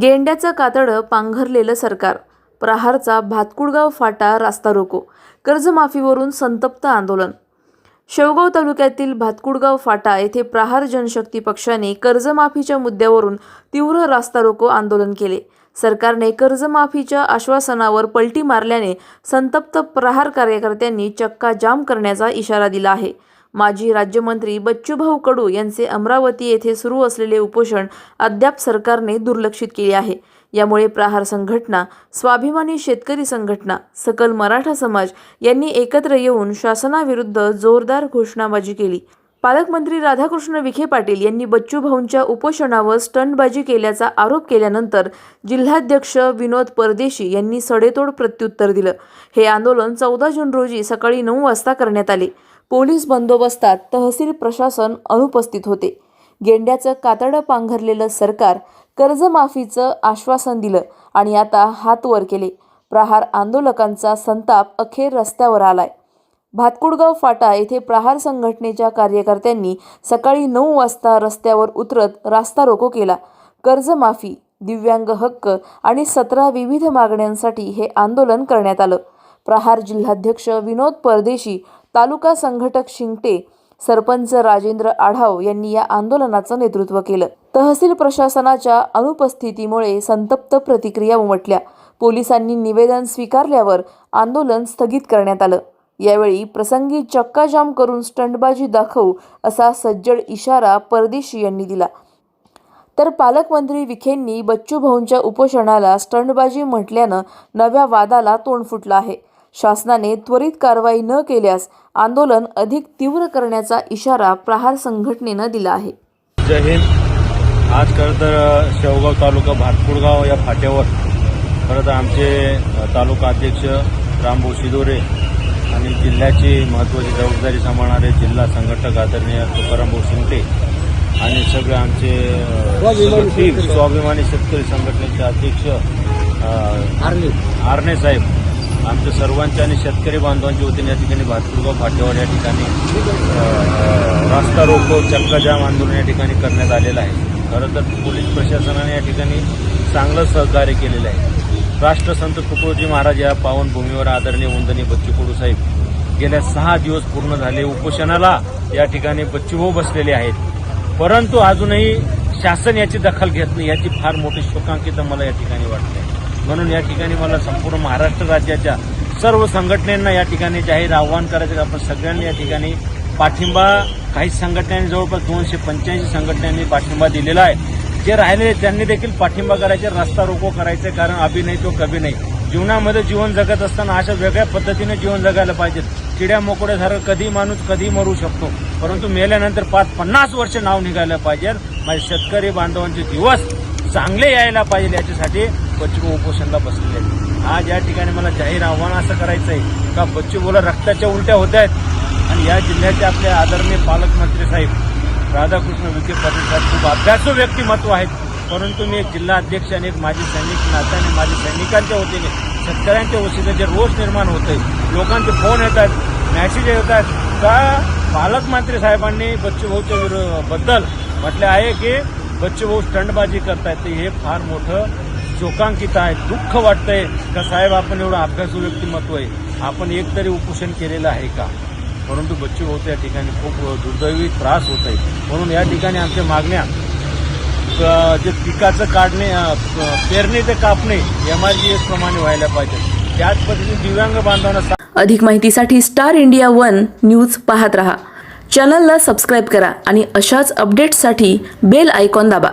गेंड्याचं कातडं पांघरलेलं सरकार. प्रहारचा भातकुडगाव फाटा रास्ता रोको. कर्जमाफीवरून संतप्त आंदोलन. शेवगाव तालुक्यातील भातकुडगाव फाटा येथे प्रहार जनशक्ती पक्षाने कर्जमाफीच्या मुद्द्यावरून तीव्र रास्ता रोको आंदोलन केले. सरकारने कर्जमाफीच्या आश्वासनावर पलटी मारल्याने संतप्त प्रहार कार्यकर्त्यांनी चक्का जाम करण्याचा इशारा दिला आहे. माजी राज्यमंत्री बच्चूभाऊ कडू यांचे अमरावती येथे सुरू असलेले उपोषण अद्याप सरकारने दुर्लक्षित केले आहे. यामुळे प्रहार संघटना स्वाभिमानी शेतकरी संघटना सकल मराठा समाज यांनी एकत्र येऊन शासनाविरुद्ध जोरदार घोषणाबाजी केली. पालकमंत्री राधाकृष्ण विखे पाटील यांनी बच्चूभाऊंच्या उपोषणावर स्टंटबाजी केल्याचा आरोप केल्यानंतर जिल्हाध्यक्ष विनोद परदेशी यांनी सडेतोड प्रत्युत्तर दिलं. हे आंदोलन चौदा जून रोजी सकाळी नऊ वाजता करण्यात आले. पोलीस बंदोबस्तात तहसील प्रशासन अनुपस्थित होते. गेंड्याचं कातडं पांघरलेलं सरकार कर्जमाफीचं आश्वासन दिलं आणि आता हात वर केले. प्रहार आंदोलकांचा संताप अखेर रस्त्यावर आलाय. भातकुडगाव फाटा येथे प्रहार संघटनेच्या कार्यकर्त्यांनी सकाळी नऊ वाजता रस्त्यावर उतरत रास्ता रोको केला. कर्जमाफी दिव्यांग हक्क आणि सतरा विविध मागण्यांसाठी हे आंदोलन करण्यात आलं. प्रहार जिल्हाध्यक्ष विनोद परदेशी तालुका संघटक शिंगटे सरपंच राजेंद्र आढाव यांनी या आंदोलनाचं नेतृत्व केलं. तहसील प्रशासनाच्या अनुपस्थितीमुळे संतप्त प्रतिक्रिया उमटल्या. पोलिसांनी निवेदन स्वीकारल्यावर आंदोलन स्थगित करण्यात आलं. यावेळी प्रसंगी चक्काजाम करून स्टंटबाजी दाखवू असा सज्जड इशारा परदेशी यांनी दिला. तर पालकमंत्री विखेंनी बच्चूभाऊंच्या उपोषणाला स्टंटबाजी म्हटल्यानं नव्या वादाला तोंड फुटलं आहे. शासनाने त्वरित कारवाई न केल्यास आंदोलन अधिक तीव्र करण्याचा इशारा प्रहार संघटनेनं दिला आहे. जय हिंद. आज खरं तर शेवगाव तालुका भातकुळगाव या फाट्यावर खरं तर आमचे तालुका अध्यक्ष रामभाऊ शिदोरे आणि जिल्ह्याची महत्त्वाची जबाबदारी सांभाळणारे जिल्हा संघटक आदरणीय तुकारामभाऊ शिंगटे आणि सगळे आमचे टीम स्वाभिमानी शेतकरी संघटनेचे अध्यक्ष आरणे साहेब आमच्या सर्वांच्या आणि शेतकरी बांधवांच्या वतीने या ठिकाणी भातकुळगाव फाट्यावर या ठिकाणी रास्ता रोको चक्काजाम आंदोलन या ठिकाणी करण्यात आलेलं आहे. खरं तर पोलीस प्रशासनाने या ठिकाणी चांगलं सहकार्य केलेलं आहे. राष्ट्रसंत तुकडोजी महाराज या पावनभूमीवर आदरणीय वंदनीय बच्चू कडू साहेब गेल्या सहा दिवस पूर्ण झाले उपोषणाला या ठिकाणी बच्चूभाऊ बसलेले आहेत. परंतु अजूनही शासन याची दखल घेत नाही याची फार मोठी शोकांकिता मला या ठिकाणी वाटते म्हणून या ठिकाणी मला संपूर्ण महाराष्ट्र राज्याच्या सर्व संघटनांना या ठिकाणी जाहीर आव्हान करायचं आपण सगळ्यांनी या ठिकाणी पाठिंबा काही संघटनांनी जवळपास दोनशे पंच्याऐंशी संघटनांनी पाठिंबा दिलेला आहे. जे राहिले त्यांनी देखील पाठिंबा करायचे रस्ता रोको करायचे कारण अभिनय नाही तो कभी नाही. जीवनामध्ये जीवन जगत असताना अशा वेगळ्या पद्धतीने जीवन जगायला पाहिजे किड्या मोकड्यासारखं कधी माणूस कधी मरू शकतो. परंतु मेल्यानंतर पाच पन्नास वर्ष नाव निघायला पाहिजे माझे शेतकरी बांधवांचे दिवस चांगले यायला पाहिजे याच्यासाठी बच्चू उपोषणला बसलेले आहेत. आज या ठिकाणी मला जाहीर आव्हान असं करायचं आहे का बच्चू बोला रक्ताच्या उलट्या होत आहेत? आणि या जिल्ह्याचे आपले आदरणीय पालकमंत्री साहेब राधाकृष्ण विखे पाटील साहेब खूप अभ्यासू व्यक्तिमत्व आहेत. परंतु मी एक जिल्हा अध्यक्ष आणि एक माजी सैनिक नात्याने माझ्या सैनिकांच्या वतीने शेतकऱ्यांच्या वतीने जे रोष निर्माण होते लोकांचे फोन येतात मॅसेज येतात का पालकमंत्री साहेबांनी बच्चूभाऊच्या विरो बद्दल म्हटले आहे की बच्चूभाऊ स्टंटबाजी करतायत हे फार मोठं शोकांकित आहे दुःख वाटतंय का साहेब आपण एवढं अभ्यासू व्यक्तिमत्व आहे? आपण एक तरी उपोषण केलेलं आहे का? परंतु बच्चू भाऊ या ठिकाणी खूप दुर्दैवी त्रास होत आहे. म्हणून या ठिकाणी आमच्या मागण्या जे पिकाचं काढणे पेरणे ते कापणे एम आर जी एस प्रमाणे व्हायला पाहिजे. त्याच पद्धतीने दिव्यांग बांधवांना अधिक माहितीसाठी स्टार इंडिया वन न्यूज पाहत रहा. चॅनलला सबस्क्राईब करा आणि अशाच अपडेट्ससाठी बेल आयकॉन दाबा.